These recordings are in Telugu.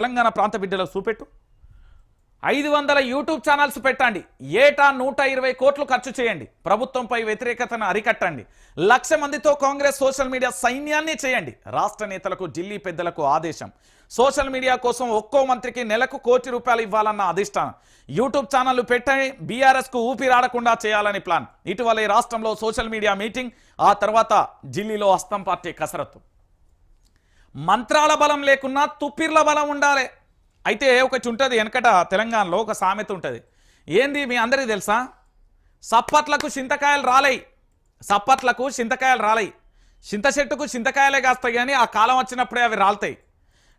తెలంగాణ ప్రాంత బిడ్డలకు చూపెట్టు. ఐదు వందల యూట్యూబ్ ఛానల్స్ పెట్టండి. ఏటా నూట ఇరవై కోట్లు ఖర్చు చేయండి. ప్రభుత్వంపై వ్యతిరేకతను అరికట్టండి. లక్ష మందితో కాంగ్రెస్ సోషల్ మీడియా సైన్యాన్ని చేయండి. రాష్ట్ర నేతలకు ఢిల్లీ పెద్దలకు ఆదేశం. సోషల్ మీడియా కోసం ఒక్కో మంత్రికి నెలకు కోటి రూపాయలు ఇవ్వాలన్న అధిష్టానం. యూట్యూబ్ ఛానళ్ళు పెట్టని బీఆర్ఎస్కు ఊపిరాడకుండా చేయాలని ప్లాన్. ఇటీవల ఈ రాష్ట్రంలో సోషల్ మీడియా మీటింగ్ ఆ తర్వాత ఢిల్లీలో అస్తం పార్టీ కసరత్తు. మంత్రాల బలం లేకున్నా తుప్పిర్ల బలం ఉండాలి. అయితే ఒకటి ఉంటుంది వెనకట తెలంగాణలో ఒక సామెత ఉంటుంది. ఏంది మీ అందరికీ తెలుసా? సప్పట్లకు చింతకాయలు రాలేయి. సప్పట్లకు చింతకాయలు రాలేయి. చింత చెట్టుకు చింతకాయలే కాస్తాయి కానీ ఆ కాలం వచ్చినప్పుడే అవి రాలుతాయి.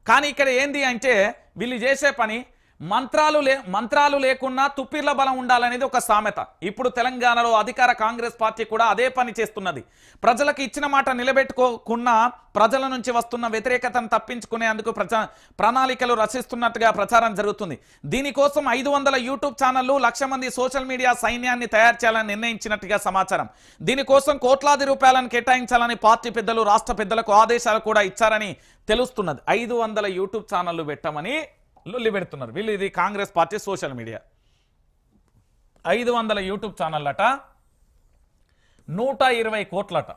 కానీ ఇక్కడ ఏంది అంటే వీళ్ళు చేసే పని మంత్రాలు లే మంత్రాలు లేకున్నా తుప్పిర్ల బలం ఉండాలనేది ఒక సామెత. ఇప్పుడు తెలంగాణలో అధికార కాంగ్రెస్ పార్టీ కూడా అదే పని చేస్తున్నది. ప్రజలకు ఇచ్చిన మాట నిలబెట్టుకోకున్నా ప్రజల నుంచి వస్తున్న వ్యతిరేకతను తప్పించుకునేందుకు ప్రచా ప్రణాళికలు రచిస్తున్నట్టుగా ప్రచారం జరుగుతుంది. దీనికోసం ఐదు వందల యూట్యూబ్ ఛానళ్ళు లక్ష మంది సోషల్ మీడియా సైన్యాన్ని తయారు చేయాలని నిర్ణయించినట్టుగా సమాచారం. దీనికోసం కోట్లాది రూపాయలను కేటాయించాలని పార్టీ పెద్దలు రాష్ట్ర పెద్దలకు ఆదేశాలు కూడా ఇచ్చారని తెలుస్తున్నది. ఐదు వందల యూట్యూబ్ ఛానళ్ళు పెట్టమని లొల్లి పెడుతున్నారు వీళ్ళు ఇది కాంగ్రెస్ పార్టీ సోషల్ మీడియా. ఐదు వందల యూట్యూబ్ ఛానళ్ళట నూట ఇరవై కోట్లట.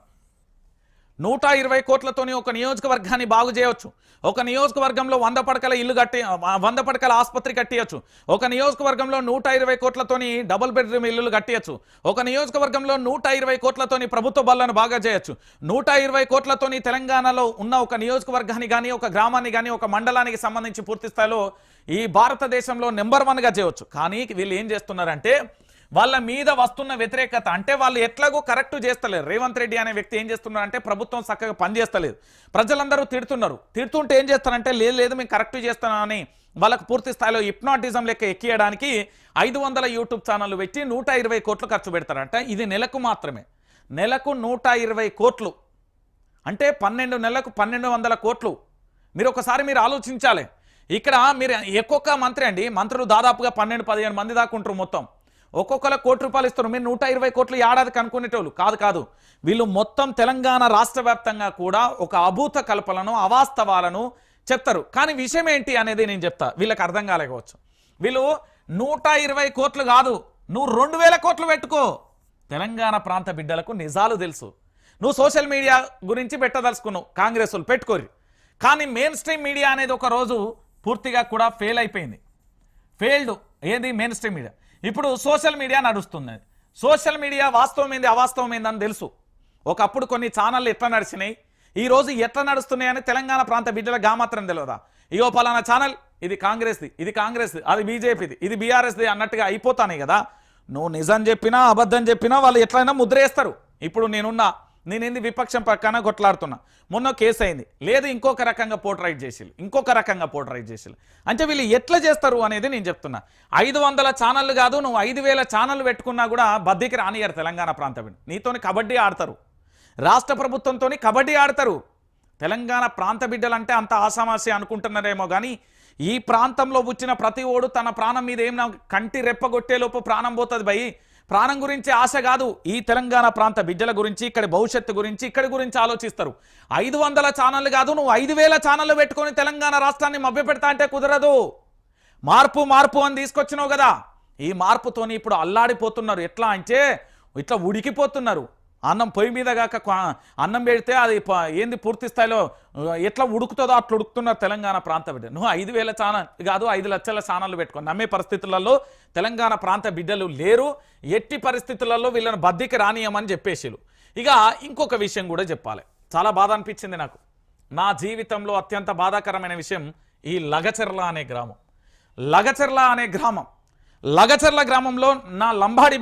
నూట ఇరవై కోట్లతోని ఒక నియోజకవర్గాన్ని బాగు చేయవచ్చు ఒక నియోజకవర్గంలో వంద పడకల ఇల్లు కట్టి వంద పడకల ఆసుపత్రి కట్టియచ్చు. ఒక నియోజకవర్గంలో నూట ఇరవై కోట్లతోని డబుల్ బెడ్రూమ్ ఇల్లులు కట్టియచ్చు. ఒక నియోజకవర్గంలో నూట ఇరవై కోట్లతోని ప్రభుత్వ బళ్ళను బాగా చేయొచ్చు. నూట ఇరవై కోట్లతోని తెలంగాణలో ఉన్న ఒక నియోజకవర్గాన్ని కానీ ఒక గ్రామాన్ని కానీ ఒక మండలానికి సంబంధించి పూర్తి స్థాయిలో ఈ భారతదేశంలో నెంబర్ వన్గా చేయవచ్చు కానీ వీళ్ళు ఏం చేస్తున్నారంటే వాళ్ళ మీద వస్తున్న వ్యతిరేకత. అంటే వాళ్ళు ఎట్లాగో కరెక్ట్ చేస్తలేరు. రేవంత్ రెడ్డి అనే వ్యక్తి ఏం చేస్తున్నారు అంటే ప్రభుత్వం చక్కగా పనిచేస్తలేదు ప్రజలందరూ తిడుతున్నారు. తిడుతుంటే ఏం చేస్తారంటే లేదు లేదు మేము కరెక్ట్ చేస్తున్నామని వాళ్ళకు పూర్తి స్థాయిలో హిప్నాటిజం లెక్క ఎక్కియడానికి ఐదు వందల యూట్యూబ్ ఛానల్ పెట్టి నూట ఇరవై కోట్లు ఖర్చు పెడతారంట. ఇది నెలకు మాత్రమే. నెలకు నూట ఇరవై కోట్లు. అంటే పన్నెండు నెలలకు పన్నెండు వందల కోట్లు. మీరు ఒకసారి మీరు ఆలోచించాలి. ఇక్కడ మీరు ఒక్కొక్క మంత్రి అండి మంత్రులు దాదాపుగా పన్నెండు పదిహేను మంది దాకా ఉంటారు మొత్తం. ఒక్కొక్కరు కోటి రూపాయలు ఇస్తారు మీరు నూట ఇరవై కోట్లు ఏడాదికి అనుకునేటోళ్ళు. కాదు కాదు. వీళ్ళు మొత్తం తెలంగాణ రాష్ట్ర వ్యాప్తంగా కూడా ఒక అభూత కల్పలను అవాస్తవాలను చెప్తారు. కానీ విషయం ఏంటి అనేది నేను చెప్తా. వీళ్ళకి అర్థం కాలేకపోవచ్చు. వీళ్ళు నూట ఇరవై కోట్లు కాదు. నువ్వు రెండు వేల కోట్లు పెట్టుకో. తెలంగాణ ప్రాంత బిడ్డలకు నిజాలు తెలుసు. నువ్వు సోషల్ మీడియా గురించి పెట్టదలుచుకున్నావు. కాంగ్రెస్ పెట్టుకోరు. కానీ మెయిన్ స్ట్రీమ్ మీడియా అనేది ఒక రోజు పూర్తిగా కూడా ఫెయిల్ అయిపోయింది. ఫెయిల్డ్. ఏది? Mainstream media. ఇప్పుడు సోషల్ మీడియా నడుస్తుంది. సోషల్ మీడియా వాస్తవం ఏంది అవాస్తవం ఏందని తెలుసు. ఒకప్పుడు కొన్ని ఛానళ్ళు ఎట్లా నడిచినాయి? ఈ రోజు ఎట్లా నడుస్తున్నాయని తెలంగాణ ప్రాంత బిడ్డలకు మాత్రం తెలియదా ఇగో పలానా ఛానల్ ఇది కాంగ్రెస్ది ఇది కాంగ్రెస్ది అది బీజేపీది ఇది బీఆర్ఎస్ది అన్నట్టుగా అయిపోతానే కదా? నువ్వు నిజం చెప్పినా అబద్ధం చెప్పినా వాళ్ళు ఎట్లయినా ముద్రేస్తారు ఇప్పుడు నేనున్నా నేనేంది విపక్షం పక్కన కొట్లాడుతున్నా. మొన్న కేసు అయింది. లేదు ఇంకొక రకంగా పోర్ట్రైట్ చేసి ఇంకొక రకంగా పోర్ట్రైట్ చేసి అంటే వీళ్ళు ఎట్లా చేస్తారు అనేది నేను చెప్తున్నా. ఐదు వందల ఛానళ్ళు కాదు నువ్వు ఐదు వేల ఛానళ్ళు పెట్టుకున్నా కూడా బద్దీకి రానియరు తెలంగాణ ప్రాంత బిడ్డ నీతోని కబడ్డీ ఆడతారు. రాష్ట్ర ప్రభుత్వంతో కబడ్డీ ఆడతారు. తెలంగాణ ప్రాంత బిడ్డలంటే అంత ఆసామాసి అనుకుంటున్నారేమో కానీ ఈ ప్రాంతంలో వచ్చిన ప్రతి ఓడు తన ప్రాణం మీద ఏం కంటి రెప్పగొట్టేలోపు ప్రాణం పోతుంది భయ్ ప్రాణం గురించి ఆశ కాదు. ఈ తెలంగాణ ప్రాంత బిడ్డల గురించి ఇక్కడ భవిష్యత్తు గురించి ఇక్కడ గురించి ఆలోచిస్తారు. ఐదు వందల ఛానళ్ళు కాదు నువ్వు ఐదు వేల ఛానళ్ళు పెట్టుకొని తెలంగాణ రాష్ట్రాన్ని మభ్యపెడతా అంటే కుదరదు. మార్పు మార్పు అని తీసుకొచ్చినావు కదా. ఈ మార్పుతోని ఇప్పుడు అల్లాడిపోతున్నారు. ఎట్లా అంటే ఇట్లా ఉడికిపోతున్నారు. అన్నం పొయ్యి మీద కాక అన్నం పెడితే అది ప- ఏంది పూర్తి స్థాయిలో ఎట్లా ఉడుకుతుందో అట్లా ఉడుకుతున్నారు తెలంగాణ ప్రాంత బిడ్డ. నువ్వు ఐదు వేల ఛానల్ కాదు ఐదు లక్షల ఛానళ్ళు పెట్టుకో. నమ్మే పరిస్థితులలో తెలంగాణ ప్రాంత బిడ్డలు లేరు. ఎట్టి పరిస్థితులలో వీళ్ళని బద్దీకి రానియమని చెప్పేసిలు ఇక ఇంకొక విషయం కూడా చెప్పాలి. చాలా బాధ అనిపించింది నాకు. నా జీవితంలో అత్యంత బాధాకరమైన విషయం ఈ లగచెర్ల అనే గ్రామం. లగచెర్ల అనే గ్రామం. లగచెర్ల గ్రామంలో నా లంబాడి